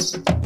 Thanks.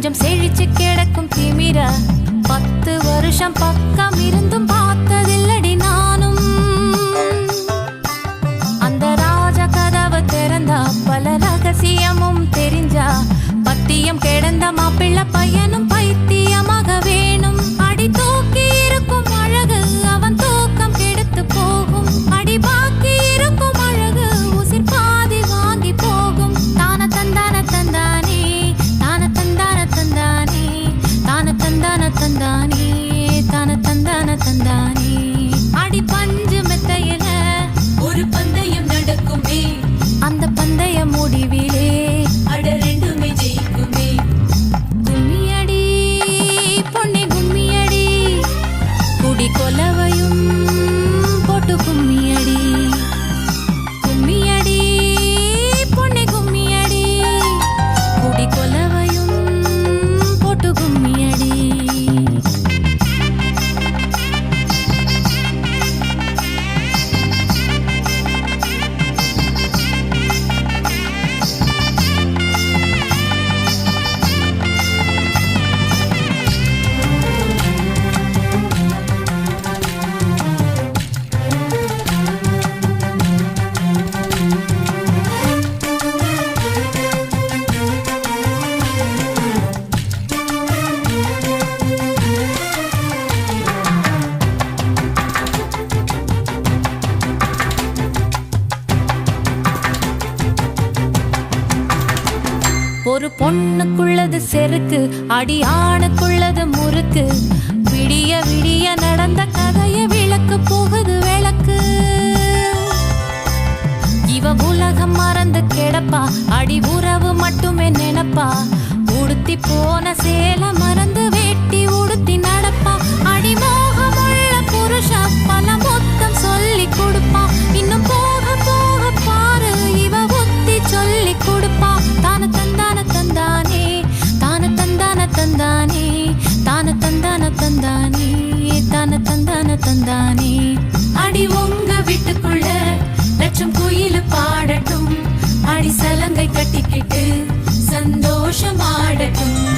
கொஞ்சம் செழிச்சு கிடக்கும் திமிரா. பத்து வருஷம் பக்கம் இருந்தும் பார்த்ததில்லடி நானும். அந்த ராஜா கதவை திறந்தா பல ரகசியமும் தெரிஞ்சா. பத்தியம் கிடந்த மாப்பிள்ள பையனும் ஒரு பொண்ணுக்குள்ளது செருக்கு அடியானுக்குள்ளது முறுக்கு. விடிய விடிய நடந்த கதைய விளக்கு போகுது விளக்கு. இவ உலகம் மறந்து கிடப்பா அடி உறவு மட்டுமே நினப்பா. உடுத்தி போன சேல மறந்து சந்தோஷமாடட்டும்.